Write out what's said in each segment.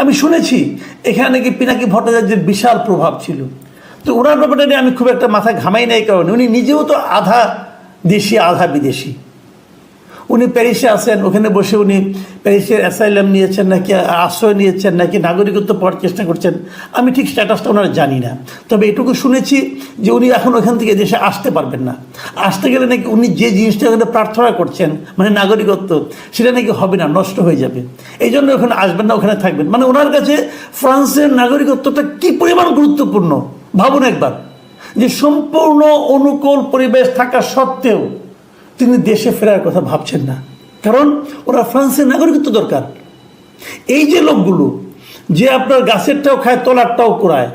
আমি শুনেছি, এখানে নাকি পিনাকি ভট্টাচার্যের বিশাল প্রভাব ছিল। তো ওনার ব্যাপারটা নিয়ে আমি খুব একটা মাথা ঘামাই নাই, কারণ উনি নিজেও তো আধা দেশি, আধা বিদেশি। উনি প্যারিসে আছেন, ওখানে বসে উনি প্যারিসের অ্যাসাইলাম নিয়েছেন নাকি, আশ্রয় নিয়েছেন নাকি, নাগরিকত্ব পাওয়ার চেষ্টা করছেন, আমি ঠিক স্ট্যাটাসটা ওনার জানি না। তবে এটুকু শুনেছি যে উনি এখন ওখান থেকে দেশে আসতে পারবেন না। আসতে গেলে নাকি উনি যে জিনিসটা ওখানে প্রার্থনা করছেন মানে নাগরিকত্ব, সেটা নাকি হবে না, নষ্ট হয়ে যাবে। এই জন্য ওখানে আসবেন না, ওখানে থাকবেন। মানে ওনার কাছে ফ্রান্সের নাগরিকত্বটা কি পরিমাণ গুরুত্বপূর্ণ? ভাবুন একবার। যে সম্পূর্ণ অনুকূল পরিবেশ থাকা সত্ত্বেও তিনি দেশে ফেরার কথা ভাবছেন না। কারণ ওরা ফ্রান্সের নাগরিকত্ব দরকার। এই যে লোকগুলো, যে আপনার গাছেরটাও খায়, তলারটাও কোরায়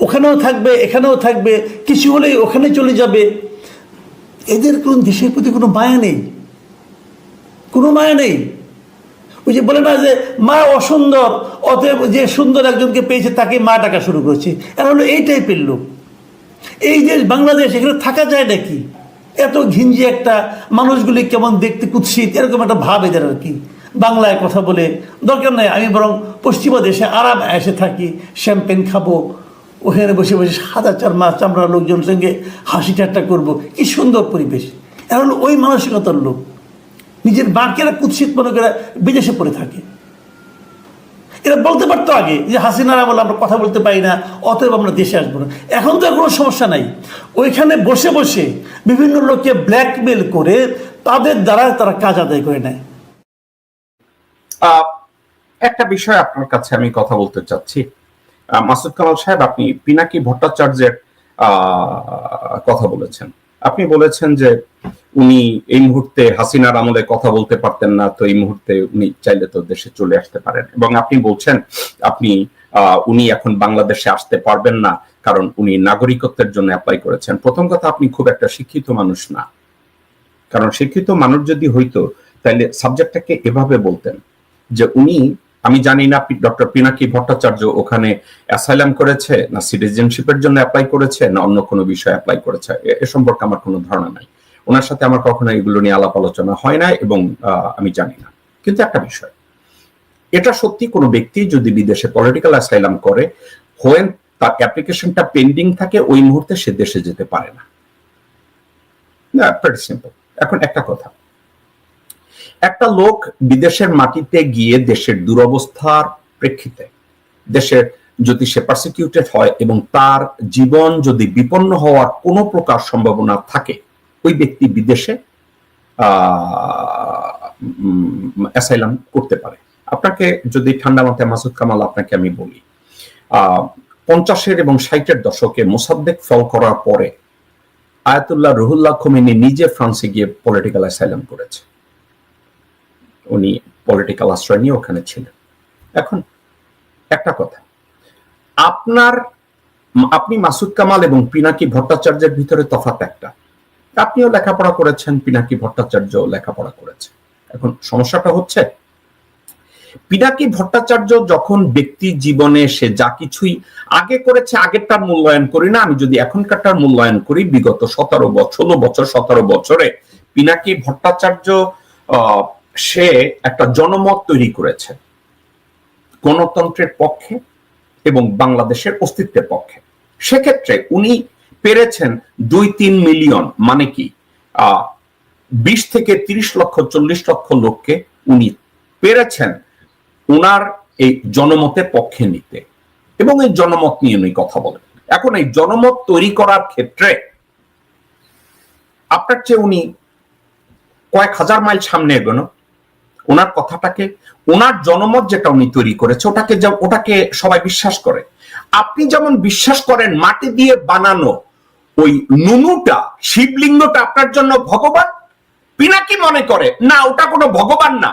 ওখানেও থাকবে, এখানেও থাকবে, কিছু হলেই ওখানে চলে যাবে। এদের কোন দেশের প্রতি কোনো মায়া নেই? কোনো মায়া নেই? ওই যে বলে না যে, মা অসুন্দর, অতএব যে সুন্দর একজনকে পেয়েছে, তাকে মা ডাকা শুরু করেছে। এরা হলো এই টাইপের লোক। এই যে বাংলাদেশ, এখানে থাকা যায় নাকি? এত ঘিঞ্জি একটা মানুষগুলি কেমন দেখতে কুৎসিত, এরকম একটা ভাব এদের আর কি। বাংলায় কথা বলে দরকার নাই, আমি বরং পশ্চিমা দেশে আরাম এসে থাকি শ্যাম্পেন খাব, ওখানে বসে বসে সাদা চার মাছ চামড়া লোকজনের সঙ্গে হাসি ঠাট্টা করব। কি সুন্দর পরিবেশ। এরা হলো ওই মানসিকতার লোক। নিজের বাঁকেরা কুৎসিত মনে করে বিদেশে পড়ে থাকে। এরা বলতে পারতো আগে যে হাসিনারা বলে আমরা কথা বলতে পারি না, অতএব আমরা দেশে আসব না। এখন তো কোনো সমস্যা নাই। ওইখানে বসে বসে বিভিন্ন লোককে ব্ল্যাকমেল করে তাদের দ্বারা তারা কাজ আদায় করে নেয়। একটা বিষয় আপনার কাছে আমি কথা বলতে চাচ্ছি। মাসুদ কামাল সাহেব, আপনি পিনাকি ভট্টাচার্যের কথা বলেছেন। আপনি বলেছেন যে উনি এই মুহূর্তে হাসিনার আমলে কথা বলতে পারতেন না, তো এই মুহূর্তে উনি চাইলে তো দেশে চলে আসতে পারেন। এবং আপনি বলছেন, আপনি উনি এখন বাংলাদেশে আসতে পারবেন না, কারণ উনি নাগরিকত্বের জন্য অ্যাপ্লাই করেছেন। প্রথম কথা, আপনি খুব একটা শিক্ষিত মানুষ না। কারণ শিক্ষিত মানুষ যদি হইতো তাহলে সাবজেক্টটাকে এভাবে বলতেন যে উনি, আমি জানি না ডক্টর পিনাকি ভট্টাচার্য ওখানে অ্যাসাইলাম করেছে, না সিটিজেনশিপের জন্য অ্যাপ্লাই করেছে, না অন্য কোনো বিষয়ে অ্যাপ্লাই করেছে। এ- এ সম্পর্কে আমার কোনো ধারণা নাই। ওনার সাথে আমার কখনো এগুলো নিয়ে আলাপ আলোচনা হয় না এবং আমি জানি না। কিন্তু একটা বিষয়, এটা সত্যি কোনো ব্যক্তি যদি বিদেশে পলিটিক্যাল অ্যাসাইলাম করে হোয়েন তার অ্যাপ্লিকেশনটা পেন্ডিং থাকে, ওই মুহূর্তে সে দেশে যেতে পারে না। সিম্পল এখন একটা কথা, একটা লোক বিদেশের মাটিতে গিয়ে দেশের দুরবস্থার প্রেক্ষিতে, দেশের যদি সে পারসিকিউটেড হয় এবং তার জীবন যদি বিপন্ন হওয়ার কোনো প্রকার সম্ভাবনা থাকে ওই ব্যক্তি বিদেশে অ্যাসাইলাম করতে পারে। আপনাকে যদি ঠান্ডা মাথায় মাসুদ কামাল আপনাকে আমি বলি পঞ্চাশের এবং ষাটের দশকে মোসাদ্দেক ফল করার পরে আয়াতুল্লাহ রুহুল্লাহ খোমেনি নিজে ফ্রান্সে গিয়ে পলিটিক্যাল অ্যাসাইলাম করেছে। উনি পলিটিক্যাল আশ্রয় নিয়ে ওখানে ছিলেন। এখন একটা কথা, আপনার, আপনি মাসুদ কামাল এবং পিনাকি ভট্টাচার্যের ভিতরে তফাৎ একটা। আপনিও লেখাপড়া করেছেন, পিনাকি ভট্টাচার্য লেখাপড়া করেছে এখন সমস্যাটা হচ্ছে, পিনাকি ভট্টাচার্য যখন ব্যক্তি জীবনে সে যা কিছুই আগে করেছে আগেরটার মূল্যায়ন করি না, আমি যদি এখনকারটার মূল্যায়ন করি, বিগত সতেরো বছর, ষোলো বছর, সতেরো বছরে পিনাকি ভট্টাচার্য সে একটা জনমত তৈরি করেছে। গণতন্ত্রের পক্ষে এবং বাংলাদেশের অস্তিত্বের পক্ষে। সেক্ষেত্রে উনি পেরেছেন দুই তিন মিলিয়ন মানে কি? বিশ থেকে তিরিশ লক্ষ, চল্লিশ লক্ষ লোককে উনি পেরেছেন উনার এই জনমতের পক্ষে নিতে। এবং এই জনমত নিয়ে উনি কথা বলেন। এখন এই জনমত তৈরি করার ক্ষেত্রে আপনার চেয়ে উনি কয়েক হাজার মাইল সামনে এগোনো। ওনার কথাটাকে ওনার জনমত যেটা উনি তৈরি করেছে, ওটাকে ওটাকে সবাই বিশ্বাস করে। আপনি যেমন বিশ্বাস করেন, মাটি দিয়ে বানানো ওই নুনুটা শিবলিঙ্গটা আপনার জন্য ভগবান? পিনাকি মনে করে না ওটা কোনো ভগবান না।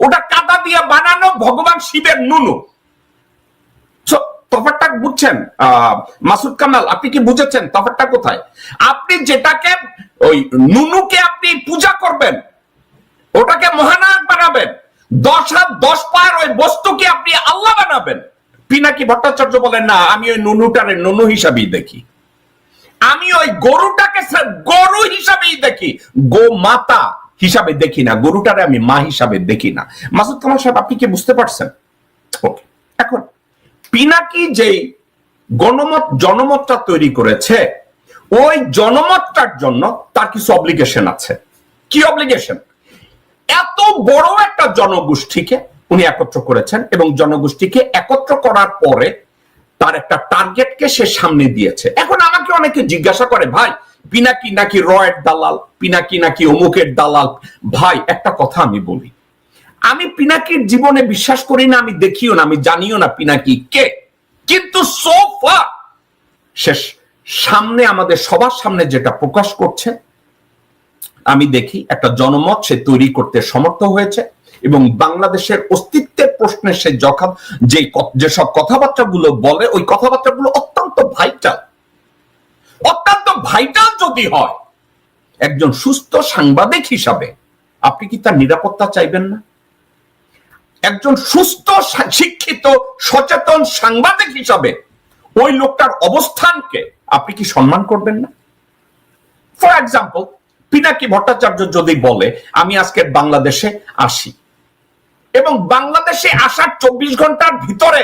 ওটা কাদা দিয়ে বানানো ভগবান শিবের নুনু। So, তফাৎটা বুঝছেন? মাসুদ কামাল আপনি কি বুঝেছেন তফাৎটা কোথায়? আপনি যেটাকে ওই নুনুকে আপনি পূজা করবেন ওটাকে মহানায়ক বানাবেন দশ হাত দশ পায়ের ওই বস্তুকে আপনি আল্লাহ বানাবেন। পিনাকি ভট্টাচার্য বলেন না আমি ওই নুনুটারে নুনু হিসাবেই দেখি। আমি ওই গরুটাকে গরু হিসাবেই দেখি। গো মাতা হিসাবে দেখি না। গরুটারে আমি মা হিসাবে দেখি না। মাসুদ কামাল সাহেব, আপনি কি বুঝতে পারছেন? ওকে এখন পিনাকি যেই গণমত, জনমতটা তৈরি করেছে, ওই জনমতটার জন্য তার কিছু অব্লিগেশন আছে। কি অব্লিগেশন এত বড় একটা জনগোষ্ঠীকে উনি একত্র করেছেন এবং জনগোষ্ঠীকে একত্র করার পরে তার একটা টার্গেটকে সে সামনে দিয়েছে। এখন আমাকে অনেকে জিজ্ঞাসা করে, ভাই, পিনাকি নাকি রয়ের দালাল? পিনাকি নাকি অমুকের দালাল? ভাই, একটা কথা আমি বলি। আমি পিনাকির জীবনে বিশ্বাস করি না, আমি দেখিও না, আমি জানিও না পিনাকি কে। কিন্তু সোফা শেষ সামনে, আমাদের সবার সামনে যেটা প্রকাশ করছে, আমি দেখি একটা জনমত সে তৈরি করতে সমর্থ হয়েছে। এবং বাংলাদেশের অস্তিত্বের প্রশ্নে সে যখন যে যেসব কথাবার্তাগুলো বলে, ওই কথাবার্তাগুলো অত্যন্ত ভাইটাল অত্যন্ত ভাইটাল যদি হয়, একজন সুস্থ সাংবাদিক হিসাবে আপনি কি তার নিরাপত্তা চাইবেন না? একজন সুস্থ শিক্ষিত, সচেতন সাংবাদিক হিসাবে ওই লোকটার অবস্থানকে আপনি কি সম্মান করবেন না? ফর এক্সাম্পল পিনাকি ভট্টাচার্য যদি বলে, আমি আজকে বাংলাদেশে আসি। এবং বাংলাদেশে আসার চব্বিশ ঘণ্টার ভিতরে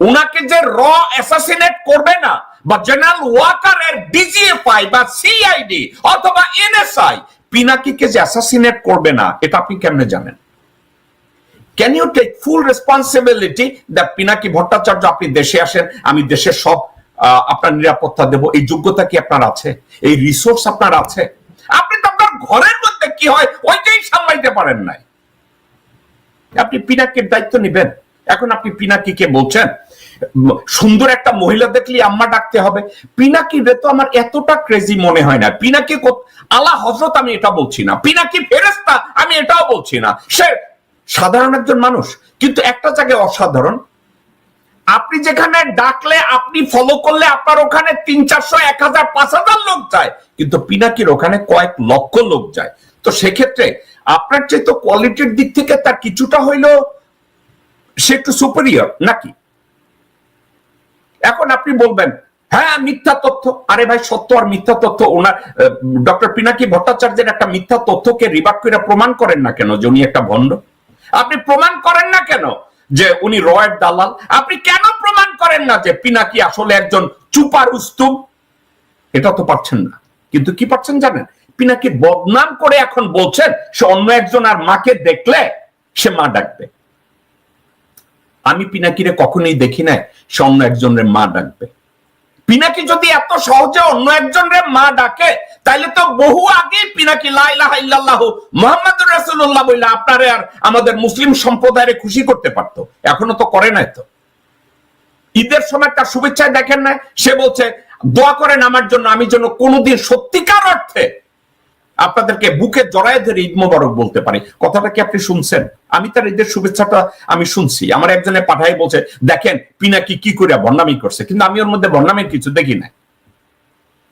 উনাকে যে র অ্যাসাসিনেট করবে না, বা জেনারেল ওয়াকারের ডিজিএফআই বা সিআইডি অথবা এনএসআই পিনাকিকে যে অ্যাসাসিনেট করবে না, এটা আপনি কেমনে জানেন? Can you take full responsibility that Pinaki Bhattacharya আপনি দেশে আসেন, আমি দেশের সব আপনার নিরাপত্তা দেব, এই যোগ্যতা কি আপনার আছে? এই রিসোর্স আপনার আছে? আপনি তো আপনার ঘরের মধ্যে কি হয়, ওইটাই সামলাইতে পারেন নাই। আপনি পিনাকির দায়িত্ব নেবেন। এখন আপনি পিনাকিকে বলছেন, সুন্দর একটা মহিলা দেখলে আম্মা ডাকতে হবে। পিনাকি রে তো আমার এতটা ক্রেজি মনে হয় না। পিনাকি আল্লাহ হজরত আমি এটা বলছি না। পিনাকি ফেরেস্তা আমি এটাও বলছি না। সে সাধারণ একজন মানুষ, কিন্তু একটা জায়গায় অসাধারণ। আপনি যেখানে ডাকলে, আপনি ফলো করলে আপনার ওখানে তিন চারশো, এক হাজার, পাঁচ হাজার লোক যায়। কিন্তু পিনাকির ওখানে কয়েক লক্ষ লোক যায়। তো সেক্ষেত্রে আপনার চেয়ে কোয়ালিটির দিক থেকে তার কিছুটা হইল সে একটু সুপিরিয়র নাকি? এখন আপনি বলবেন হ্যাঁ মিথ্যা তথ্য। আরে ভাই, সত্য আর মিথ্যা তথ্য, ওনার ডক্টর পিনাকি ভট্টাচার্যের একটা মিথ্যা তথ্যকে রিবাক করে প্রমাণ করেন না কেন যে উনি একটা ভণ্ড? আপনি প্রমাণ করেন না কেন যে উনি রয়ের দালাল? আপনি কেন প্রমাণ করেন না যে পিনাকি আসলে একজন চুপার উস্তুম? এটা তো পারছেন না। কিন্তু কি পারছেন জানেন? পিনাকি বদনাম করে এখন বলছেন, সে অন্য একজন আর মাকে দেখলে সে মা ডাকবে। আমি পিনাকিরে কখনোই দেখি নাই, সে অন্য একজনের মা ডাকবে। পিনাকি যদি এত সহজে অন্য একজনের মা ডাকে, তাইলে তো বহু আগে পিনাকি লাইলাহ ইল্লাল্লাহ মোহাম্মদুর রাসূলুল্লাহ বইলে আপনারে আর আমাদের মুসলিম সম্প্রদায়ের খুশি করতে পারতো। এখনও তো করে নাই তো। ঈদের সময় তার শুভেচ্ছায় দেখেন না সে বলছে, দোয়া করেন আমার জন্য, আমি যেন কোনোদিন সত্যিকার অর্থে আপনাদেরকে বুকে জড়ায় ধরে ঈদ মোবারক বলতে পারি। কথাটা কি আপনি শুনছেন? আমি তার ঈদের শুভেচ্ছাটা আমি শুনছি। আমার একজনে পাঠাই বলছে, দেখেন, পিনাকি কি করে বর্ণামি করছে? কিন্তু আমি ওর মধ্যে বর্ণামের কিছু দেখি না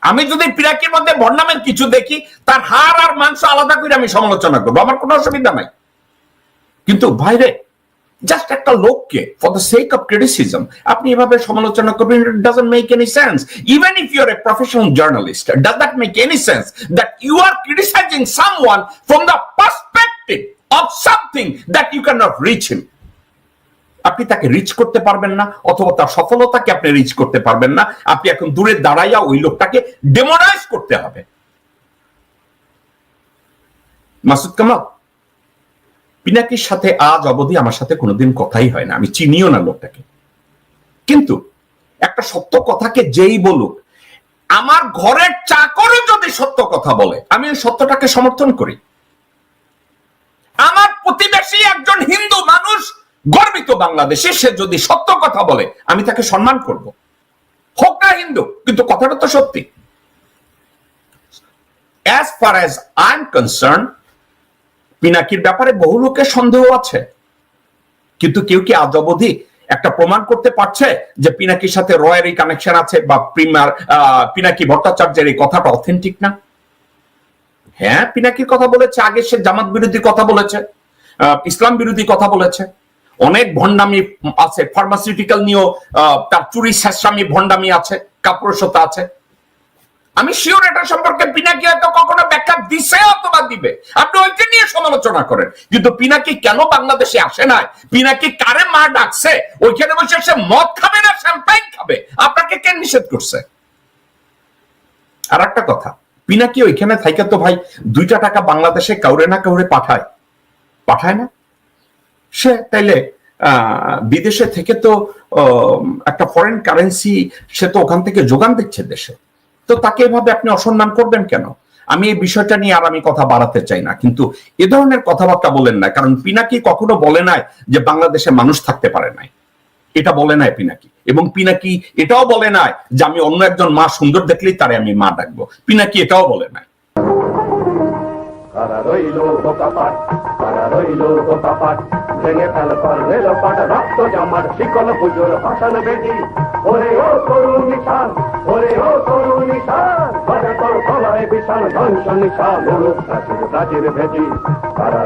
আমি যদি পিনাকির মধ্যে বর্ণামের কিছু দেখি, তার হার আর মাংস আলাদা করে আমি সমালোচনা করব। আমার কোনো অসুবিধা নাই। কিন্তু ভাইরে জাস্ট একটা লোককে for the sake of criticism আপনি এভাবে সমালোচনা করবেন it doesn't make any sense even if you are a professional journalist does that make any sense that you are criticising someone from the perspective of something that you can not reach him আপনি তাকে rich করতে পারবেন না, অথবা তার সফলতাকে আপনি rich করতে পারবেন না, আপনি এখন দূরে দাঁড়াইয়া ওই লোকটাকে ডেমোনাইজ করতে হবে। মাসুদ কামাল পিনাকির সাথে আজ অবধি আমার সাথে কোনোদিন কথাই হয় না। আমি চিনিও না লোকটাকে। কিন্তু একটা সত্য কথাকে যেই বলুক, আমার ঘরের চাকরও যদি সত্য কথা বলে, আমি সত্যটাকে সমর্থন করি। আমার প্রতিবেশী একজন হিন্দু মানুষ গর্বিত বাংলাদেশে, সে যদি সত্য কথা বলে, আমি তাকে সম্মান করব। হোক না হিন্দু, কিন্তু কথাটা তো সত্যি। As far as I am concern পিনাকির ব্যাপারে বহু লোকের সন্দেহ আছে। কিন্তু কেউ কি আজ অবধি একটা প্রমাণ করতে পারছে যে পিনাকির সাথে রয়ের এই কানেকশন আছে বা প্রিমার পিনাকি ভট্টাচার্যের এই কথাটা অথেন্টিক না? হ্যাঁ পিনাকির কথা বলেছে, আগে সে জামাত বিরোধী কথা বলেছে ইসলাম বিরোধী কথা বলেছে। অনেক ভণ্ডামি আছে ফার্মাসিউটিক্যাল নিয়েও তার চুরি শেষামি ভণ্ডামি আছে কাপুরসতা আছে। আমি শিওর এটা সম্পর্কে পিনাকি হয়তো কখনো ব্যাখ্যা দিছে অথবা দিবে। আপনি ওইটা নিয়ে সমালোচনা করেন। কিন্তু পিনাকি কেন বাংলাদেশে আসে নাই? পিনাকি কারে মা ডাকছে? ওইখানে বসে সে মদ খাবে না শ্যাম্পাইন খাবে? আপনাকে কে নিষেধ করছে? আর একটা কথা, পিনাকি ওইখানে থাইকা তো ভাই দুইটা টাকা বাংলাদেশে কাউরে না কাউরে পাঠায়। পাঠায় না? সে তাইলে বিদেশে থেকে তো একটা ফরেন কারেন্সি সে তো ওখান থেকে যোগান দিচ্ছে দেশে। তো তাকে এভাবে আপনি অসম্মান করবেন কেন? আমি এই বিষয়টা নিয়ে আর আমি কথা বাড়াতে চাই না। কিন্তু এ ধরনের কথাবার্তা বলেন না, কারণ পিনাকি কখনো বলে নাই যে বাংলাদেশে মানুষ থাকতে পারে নাই। এটা বলে নাই পিনাকি। এবং পিনাকি এটাও বলে নাই যে আমি অন্য একজন মা সুন্দর দেখলেই তারে আমি মা ডাকবো। পিনাকি এটাও বলে নাই। কারা রইল বোকাপাট কারা রইল বোকাপাট ভেঙে ফেল কর রেল পাট রক্ত জমার শিকল পুজোর ভাষণ বেদি ওরে ও তরু নিশান, ওরে ও তরু নিশান বাজে তোর গলায় বিশাল ধ্বংস নিশান কারা